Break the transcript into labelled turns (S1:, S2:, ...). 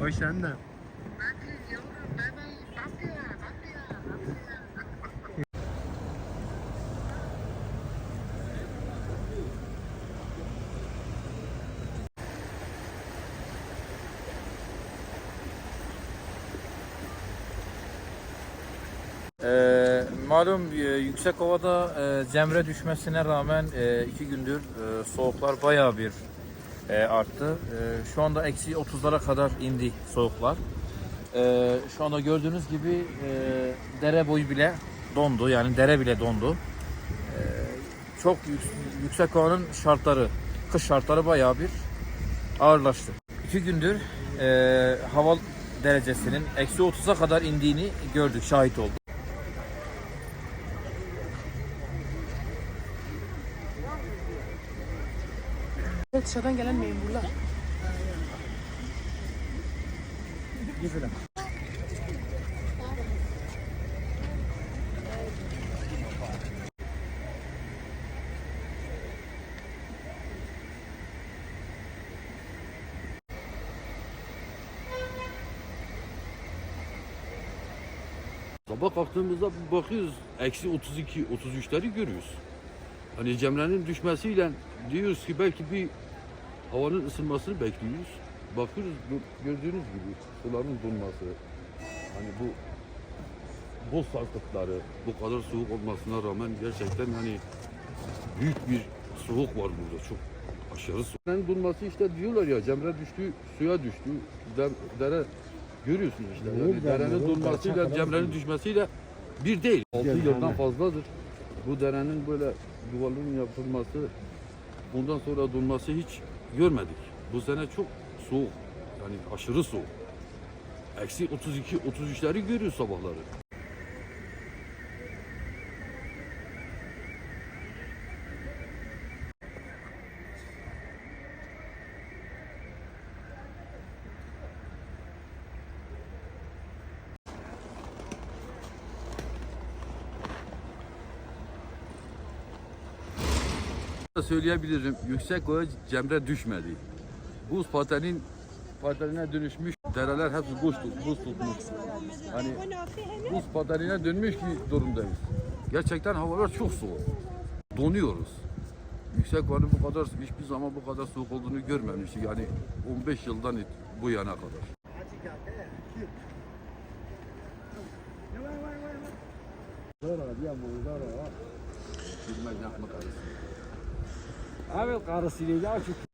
S1: Hoş sen de.
S2: Ee, malum e, yüksek havada e, cemre düşmesine rağmen e, iki gündür e, soğuklar bayağı bir e, arttı. E, şu anda eksi 30'lara kadar indi soğuklar. E, şu anda gördüğünüz gibi e, dere boyu bile dondu yani dere bile dondu. E, çok yük- yüksek havanın şartları, kış şartları bayağı bir ağırlaştı. İki gündür e, hava derecesinin eksi 30'a kadar indiğini gördük, şahit olduk.
S3: Dışarıdan gelen memurlar.
S4: Sabah kalktığımızda bakıyoruz eksi 32, 33'leri görüyoruz. Hani Cemre'nin düşmesiyle diyoruz ki belki bir havanın ısınmasını bekliyoruz. Bakıyoruz gördüğünüz gibi suların donması, hani bu boz sarkıtları bu kadar soğuk olmasına rağmen gerçekten hani büyük bir soğuk var burada çok aşırı soğuk. Cemre'nin donması işte diyorlar ya Cemre düştü suya düştü Der- dere görüyorsunuz işte yani derenin donmasıyla Cemre'nin düşmesiyle bir değil. 6 yıldan fazladır. Bu derenin böyle duvarların yapılması bundan sonra donması hiç görmedik. Bu sene çok soğuk. Yani aşırı soğuk. Eksi 32, 33'leri görüyoruz sabahları. Söyleyebilirim. Yüksek oya Cemre düşmedi. Buz patenin patenine dönüşmüş. Dereler hepsi buz, buz tutmuş. Hani buz patenine dönmüş ki durumdayız. Gerçekten havalar çok soğuk. Donuyoruz. Yüksek oyanın bu kadar hiçbir zaman bu kadar soğuk olduğunu görmemiştik. Yani 15 yıldan bu yana kadar.
S5: Evet karısıyla şu